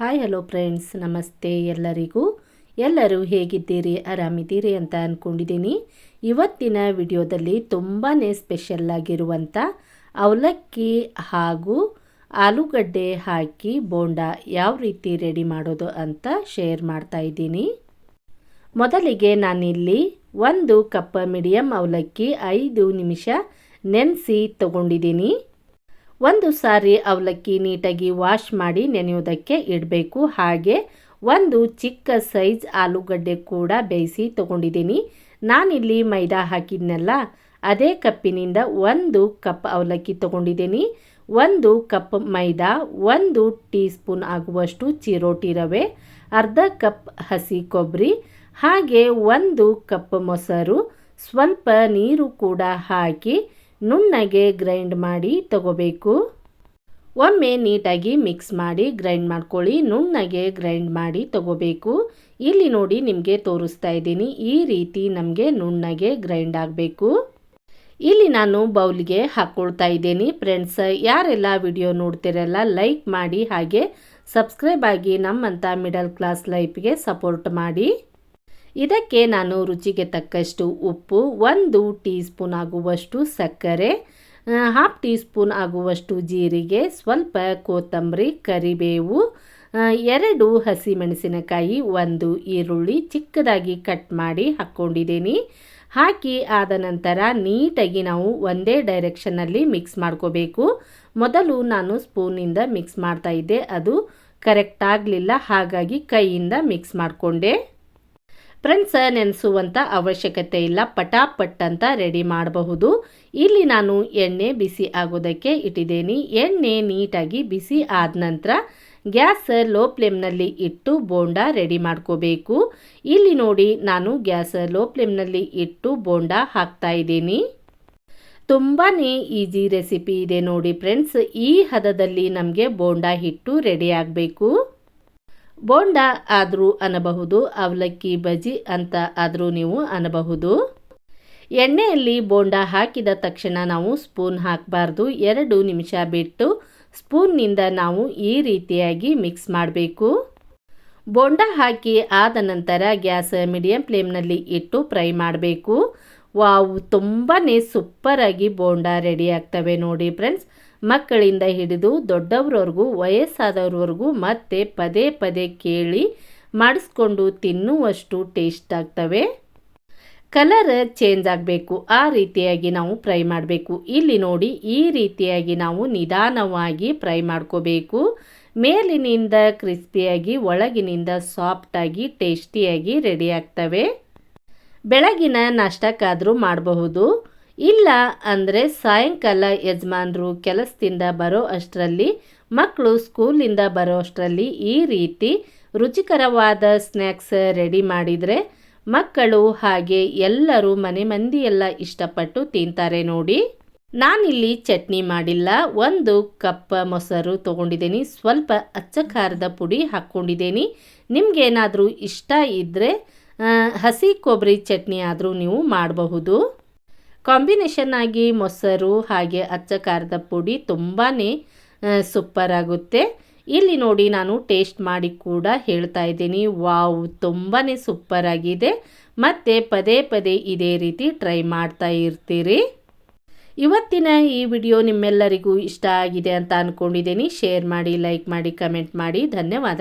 Hi hello friends ನಮಸ್ತೆ ಎಲ್ಲರಿಗೂ. ಎಲ್ಲರೂ ಹೇಗಿದ್ದೀರಿ? ಆರಾಮಿದ್ದೀರಿ ಅಂತ ಅಂದ್ಕೊಂಡಿದ್ದೀನಿ ಇವತ್ತಿನ ವಿಡಿಯೋದಲ್ಲಿ ತುಂಬಾ ಸ್ಪೆಷಲ್ಲಾಗಿರುವಂಥ ಅವಲಕ್ಕಿ ಹಾಗೂ ಆಲೂಗಡ್ಡೆ ಹಾಕಿ ಬೋಂಡ ಯಾವ ರೀತಿ ರೆಡಿ ಮಾಡೋದು ಅಂತ ಶೇರ್ ಮಾಡ್ತಾ ಇದ್ದೀನಿ. ಮೊದಲಿಗೆ ನಾನಿಲ್ಲಿ ಒಂದು ಕಪ್ ಮೀಡಿಯಮ್ ಅವಲಕ್ಕಿ ಐದು ನಿಮಿಷ ನೆನೆಸಿ ತಗೊಂಡಿದ್ದೀನಿ. ಒಂದು ಸಾರಿ ಅವಲಕ್ಕಿ ನೀಟಾಗಿ ವಾಶ್ ಮಾಡಿ ನೆನೆಯೋದಕ್ಕೆ ಇಡಬೇಕು. ಹಾಗೆ ಒಂದು ಚಿಕ್ಕ ಸೈಜ್ ಆಲೂಗಡ್ಡೆ ಕೂಡ ಬೇಯಿಸಿ ತಗೊಂಡಿದ್ದೀನಿ. ನಾನಿಲ್ಲಿ ಮೈದಾ ಹಾಕಿದ್ನಲ್ಲ, ಅದೇ ಕಪ್ಪಿನಿಂದ ಒಂದು ಕಪ್ ಅವಲಕ್ಕಿ ತಗೊಂಡಿದ್ದೀನಿ. ಒಂದು ಕಪ್ ಮೈದಾ, ಒಂದು ಟೀ ಸ್ಪೂನ್ ಆಗುವಷ್ಟು ಚಿರೋಟಿ ರವೆ, ಅರ್ಧ ಕಪ್ ಹಸಿ ಕೊಬ್ಬರಿ ಹಾಗೆ ಒಂದು ಕಪ್ ಮೊಸರು, ಸ್ವಲ್ಪ ನೀರು ಕೂಡ ಹಾಕಿ ನುಣ್ಣಗೆ ಗ್ರೈಂಡ್ ಮಾಡಿ ತಗೋಬೇಕು. ಒಮ್ಮೆ ನೀಟಾಗಿ ಮಿಕ್ಸ್ ಮಾಡಿ ಗ್ರೈಂಡ್ ಮಾಡ್ಕೊಳ್ಳಿ. ನುಣ್ಣಗೆ ಗ್ರೈಂಡ್ ಮಾಡಿ ತಗೋಬೇಕು. ಇಲ್ಲಿ ನೋಡಿ ನಿಮಗೆ ತೋರಿಸ್ತಾ ಇದ್ದೀನಿ. ಈ ರೀತಿ ನಮಗೆ ನುಣ್ಣಗೆ ಗ್ರೈಂಡ್ ಆಗಬೇಕು. ಇಲ್ಲಿ ನಾನು ಬೌಲ್ಗೆ ಹಾಕ್ಕೊಳ್ತಾ ಇದ್ದೀನಿ. ಫ್ರೆಂಡ್ಸ್ ಯಾರೆಲ್ಲ ವಿಡಿಯೋ ನೋಡ್ತಿರಲ್ಲ ಲೈಕ್ ಮಾಡಿ ಹಾಗೆ ಸಬ್ಸ್ಕ್ರೈಬ್ ಆಗಿ ನಮ್ಮಂಥ ಮಿಡಲ್ ಕ್ಲಾಸ್ ಲೈಫ್ಗೆ ಸಪೋರ್ಟ್ ಮಾಡಿ. ಇದಕ್ಕೆ ನಾನು ರುಚಿಗೆ ತಕ್ಕಷ್ಟು ಉಪ್ಪು, ಒಂದು ಟೀ ಸ್ಪೂನ್ ಆಗುವಷ್ಟು ಸಕ್ಕರೆ ಹಾಫ್ ಟೀ ಸ್ಪೂನ್ ಆಗುವಷ್ಟು ಜೀರಿಗೆ, ಸ್ವಲ್ಪ ಕೊತ್ತಂಬರಿ, ಕರಿಬೇವು ಎರಡು ಹಸಿಮೆಣಸಿನಕಾಯಿ, ಒಂದು ಈರುಳ್ಳಿ ಚಿಕ್ಕದಾಗಿ ಕಟ್ ಮಾಡಿ ಹಾಕ್ಕೊಂಡಿದ್ದೀನಿ ಹಾಕಿ ಆದ ನಂತರ ನೀಟಾಗಿ ನಾವು ಒಂದೇ ಡೈರೆಕ್ಷನ್ನಲ್ಲಿ ಮಿಕ್ಸ್ ಮಾಡ್ಕೋಬೇಕು. ಮೊದಲು ನಾನು ಸ್ಪೂನಿಂದ ಮಿಕ್ಸ್ ಮಾಡ್ತಾ ಇದ್ದೆ. ಅದು ಕರೆಕ್ಟ್ ಆಗಲಿಲ್ಲ, ಹಾಗಾಗಿ ಕೈಯಿಂದ ಮಿಕ್ಸ್ ಮಾಡಿಕೊಂಡೆ. ಫ್ರೆಂಡ್ಸ್ ನೆನೆಸುವಂಥ ಅವಶ್ಯಕತೆ ಇಲ್ಲ. ಪಟಾಪಟ್ ಅಂತ ರೆಡಿ ಮಾಡಬಹುದು. ಇಲ್ಲಿ ನಾನು ಎಣ್ಣೆ ಬಿಸಿ ಆಗೋದಕ್ಕೆ ಇಟ್ಟಿದ್ದೀನಿ. ಎಣ್ಣೆ ನೀಟಾಗಿ ಬಿಸಿ ಆದ ನಂತರ ಗ್ಯಾಸ್ ಲೋ ಫ್ಲೇಮ್ನಲ್ಲಿ ಇಟ್ಟು ಬೋಂಡ ರೆಡಿ ಮಾಡ್ಕೋಬೇಕು. ಇಲ್ಲಿ ನೋಡಿ ನಾನು ಗ್ಯಾಸ್ ಲೋ ಫ್ಲೇಮ್ನಲ್ಲಿ ಇಟ್ಟು ಬೋಂಡ ಹಾಕ್ತಾ ಇದ್ದೀನಿ. ತುಂಬಾ ಈಜಿ ರೆಸಿಪಿ ಇದೆ ನೋಡಿ ಫ್ರೆಂಡ್ಸ್ ಈ ಹದದಲ್ಲಿ ನಮಗೆ ಬೋಂಡ ಹಿಟ್ಟು ರೆಡಿ ಆಗಬೇಕು. ಬೋಂಡ ಆದರೂ ಅನ್ನಬಹುದು, ಅವಲಕ್ಕಿ ಬಜಿ ಅಂತ ಆದರೂ ನೀವು ಅನ್ನಬಹುದು. ಎಣ್ಣೆಯಲ್ಲಿ ಬೋಂಡ ಹಾಕಿದ ತಕ್ಷಣ ನಾವು ಸ್ಪೂನ್ ಹಾಕಬಾರ್ದು. ಎರಡು ನಿಮಿಷ ಬಿಟ್ಟು ಸ್ಪೂನ್ನಿಂದ ನಾವು ಈ ರೀತಿಯಾಗಿ ಮಿಕ್ಸ್ ಮಾಡಬೇಕು. ಬೋಂಡ ಹಾಕಿ ಆದ ನಂತರ ಗ್ಯಾಸ್ ಮೀಡಿಯಂ ಫ್ಲೇಮ್ನಲ್ಲಿ ಇಟ್ಟು ಫ್ರೈ ಮಾಡಬೇಕು. ವಾವ್ ತುಂಬಾ ಸೂಪರಾಗಿ ಬೋಂಡ ರೆಡಿ ಆಗ್ತವೆ ನೋಡಿ ಫ್ರೆಂಡ್ಸ್. ಮಕ್ಕಳಿಂದ ಹಿಡಿದು ದೊಡ್ಡವ್ರವ್ರಿಗೂ, ವಯಸ್ಸಾದವ್ರವರೆಗೂ ಮತ್ತೆ ಪದೇ ಪದೇ ಕೇಳಿ ಮಾಡಿಸ್ಕೊಂಡು ತಿನ್ನುವಷ್ಟು ಟೇಸ್ಟ್ ಆಗ್ತವೆ. ಕಲರ್ ಚೇಂಜ್ ಆಗಬೇಕು. ಆ ರೀತಿಯಾಗಿ ನಾವು ಫ್ರೈ ಮಾಡಬೇಕು. ಇಲ್ಲಿ ನೋಡಿ, ಈ ರೀತಿಯಾಗಿ ನಾವು ನಿಧಾನವಾಗಿ ಫ್ರೈ ಮಾಡ್ಕೋಬೇಕು. ಮೇಲಿನಿಂದ ಕ್ರಿಸ್ಪಿಯಾಗಿ, ಒಳಗಿನಿಂದ ಸಾಫ್ಟಾಗಿ ಟೇಸ್ಟಿಯಾಗಿ ರೆಡಿ ಆಗ್ತವೆ. ಬೆಳಗಿನ ನಾಷ್ಟಕ್ಕಾದರೂ ಮಾಡಬಹುದು. ಇಲ್ಲ ಅಂದರೆ ಸಾಯಂಕಾಲ ಯಜಮಾನರು ಕೆಲಸದಿಂದ ಬರೋ ಅಷ್ಟರಲ್ಲಿ ಮಕ್ಕಳು ಸ್ಕೂಲಿಂದ ಬರೋ ಅಷ್ಟರಲ್ಲಿ ಈ ರೀತಿ ರುಚಿಕರವಾದ ಸ್ನ್ಯಾಕ್ಸ್ ರೆಡಿ ಮಾಡಿದರೆ ಮಕ್ಕಳು ಹಾಗೆ ಎಲ್ಲರೂ ಮನೆ ಮಂದಿಯೆಲ್ಲ ಇಷ್ಟಪಟ್ಟು ತಿಂತಾರೆ ನೋಡಿ. ನಾನಿಲ್ಲಿ ಚಟ್ನಿ ಮಾಡಿಲ್ಲ, ಒಂದು ಕಪ್ ಮೊಸರು ತೊಗೊಂಡಿದ್ದೀನಿ, ಸ್ವಲ್ಪ ಅಚ್ಚ ಖಾರದ ಪುಡಿ ಹಾಕ್ಕೊಂಡಿದ್ದೀನಿ. ನಿಮಗೇನಾದರೂ ಇಷ್ಟ ಇದ್ದರೆ ಹಸಿ ಕೊಬ್ಬರಿ ಚಟ್ನಿ ಆದರೂ ನೀವು ಮಾಡಬಹುದು. ಕಾಂಬಿನೇಷನ್ ಆಗಿ ಮೊಸರು ಹಾಗೆ ಅಚ್ಚ ಖಾರದ ಪುಡಿ ತುಂಬಾ ಸೂಪರ್ ಆಗುತ್ತೆ. ಇಲ್ಲಿ ನೋಡಿ ನಾನು ಟೇಸ್ಟ್ ಮಾಡಿ ಕೂಡ ಹೇಳ್ತಾ ಇದ್ದೀನಿ. ವಾವ್ ತುಂಬಾ ಸೂಪರ್ ಆಗಿದೆ. ಮತ್ತು ಪದೇ ಪದೇ ಇದೇ ರೀತಿ ಟ್ರೈ ಮಾಡ್ತಾ ಇರ್ತೀರಿ. ಇವತ್ತಿನ ಈ ವಿಡಿಯೋ ನಿಮ್ಮೆಲ್ಲರಿಗೂ ಇಷ್ಟ ಆಗಿದೆ ಅಂತ ಅಂದ್ಕೊಂಡಿದ್ದೀನಿ ಶೇರ್ ಮಾಡಿ, ಲೈಕ್ ಮಾಡಿ, ಕಮೆಂಟ್ ಮಾಡಿ. ಧನ್ಯವಾದ